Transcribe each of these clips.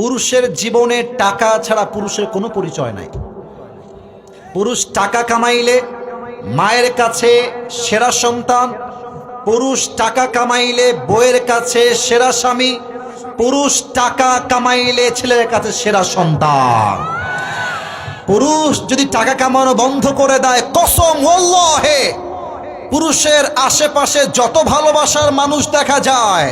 পুরুষের জীবনে টাকা ছাড়া পুরুষের কোনো পরিচয় নাই। পুরুষ টাকা কামাইলে মায়ের কাছে সেরা সন্তান, পুরুষ টাকা কামাইলে বইয়ের কাছে সেরা স্বামী, পুরুষ টাকা কামাইলে ছেলের কাছে সেরা সন্তান। পুরুষ যদি টাকা কামানো বন্ধ করে দেয়, কসম হে পুরুষের আশেপাশে যত ভালোবাসার মানুষ দেখা যায়,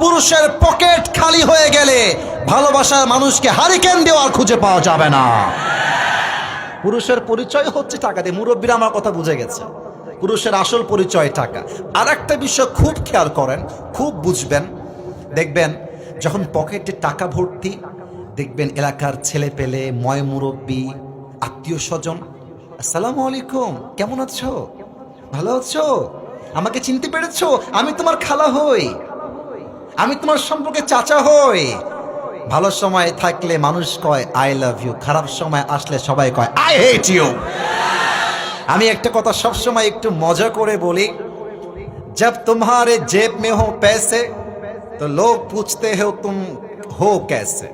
পুরুষের পকেট খালি হয়ে গেলে ভালোবাসার মানুষকে হারিকেন দেওয়ার খুঁজে পাওয়া যাবে না। পুরুষের পরিচয় হচ্ছে টাকা দিয়ে। মুরব্বীরা আমার কথা বুঝে গেছে। পুরুষের আসল পরিচয় টাকা। আর একটা বিষয় খুব খেয়াল করেন, খুব বুঝবেন। দেখবেন, যখন পকেটে টাকা ভর্তি, দেখবেন এলাকার ছেলে পেলে, ময় মুরব্বী, আত্মীয় স্বজন, আসসালামু আলাইকুম, কেমন আছো? ভালো আছো? আমাকে চিনতে পেরেছ? আমি তোমার খালা হই। আমি তোমার সম্পর্কে চাচা হই। ভালো সময় থাকলে মানুষ কয় আই লাভ ইউ খারাপ সময় আসলে সবাই কয় আই হেট ইউ আমি একটা কথা সবসময় একটু মজা করে বলি जब तुम्हारे जेब में हो पैसे तो लोग पूछते हो तुम हो कैसे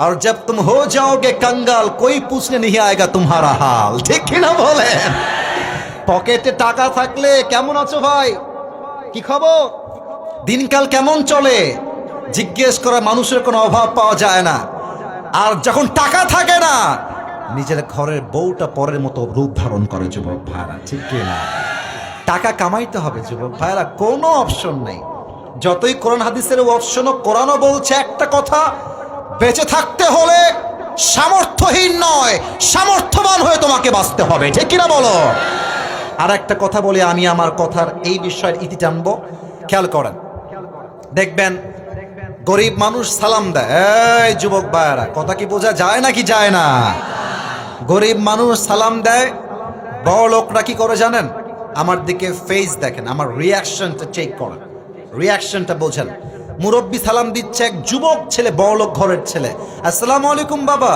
और जब तुम हो जाओगे कंगाल कोई पूछने नहीं आएगा तुम्हारा हाल ঠিক কিনা বলেন পকেটে টাকা থাকলে কেমন আছো ভাই কি খবর দিনকাল কেমন চলে জিজ্ঞেস করা মানুষের কোনো অভাব পাওয়া যায় না। আর যখন টাকা থাকে না, নিজের ঘরের বউটা পরের মতো রূপ ধারণ করে, যুবক ভাইরা ঠিক না? টাকা কামাইতে হবে, যুবক ভাইরা কোনো অপশন নেই। যতই কোরআন হাদিসের অপশনও কোরআনও বলছে একটা কথা, বেঁচে থাকতে হলে সামর্থ্যহীন নয়, সামর্থ্যবান হয়ে তোমাকে বাঁচতে হবে, ঠিক কিনা বলো? আর একটা কথা বলে, আমি আমার কথার এই বিষয়ের ইতি টানবো। খেয়াল করেন। দেখবেন গরিব মানুষ সালাম দেয়, এই যুবক ভাইয়ারা, কথা কি বোঝা যায় নাকি যায় না? গরিব মানুষ সালাম দেয়, বড় লোকরা কি করে জানেন? আমার দিকে ফেস দেখেন, আমার রিয়াকশনটা চেক করেন। রিয়াকশনটা বোঝেন। মুরব্বী সালাম দিচ্ছে এক যুবক ছেলে বড়লোক ঘরের ছেলে। আসসালামু আলাইকুম বাবা।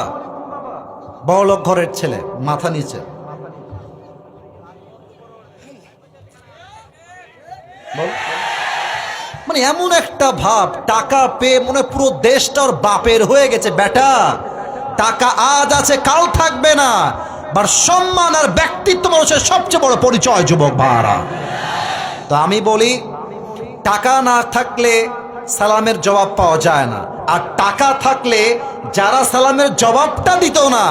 বড়লোক ঘরের ছেলে, মাথা নিচে। বল। মানে এমন একটা ভাব, টাকা পেয়ে মনে পুরো দেশটার বাপের হয়ে গেছে, বেটা। টাকা আজ আছে, কাল থাকবে না। বার সম্মান আর ব্যক্তিত্ব মানুষের সবচেয়ে বড় পরিচয়, যুবক ভাড়া তো আমি বলি, টাকা না থাকলে সালামের জবাব পাওয়া যায় না। আর টাকা থাকলে যারা সালামের জবাবটা দিত না,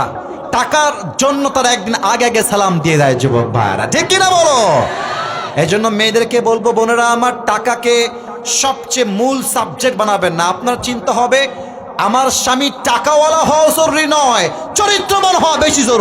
টাকার জন্য তারা একদিন আগে আগে সালাম দিয়ে দেয়, যুবক ভাইরা। ঠিক কিনা বলো? এই জন্য মেয়েদেরকে বলব, বোনেরা, আমার টাকাকে সবচেয়ে মূল সাবজেক্ট বানাবেন না। আপনার চিন্তা হবে, আমার স্বামী টাকাওয়ালা হওয়া জরুরি নয়, চরিত্রবান হওয়া বেশি জরুরি।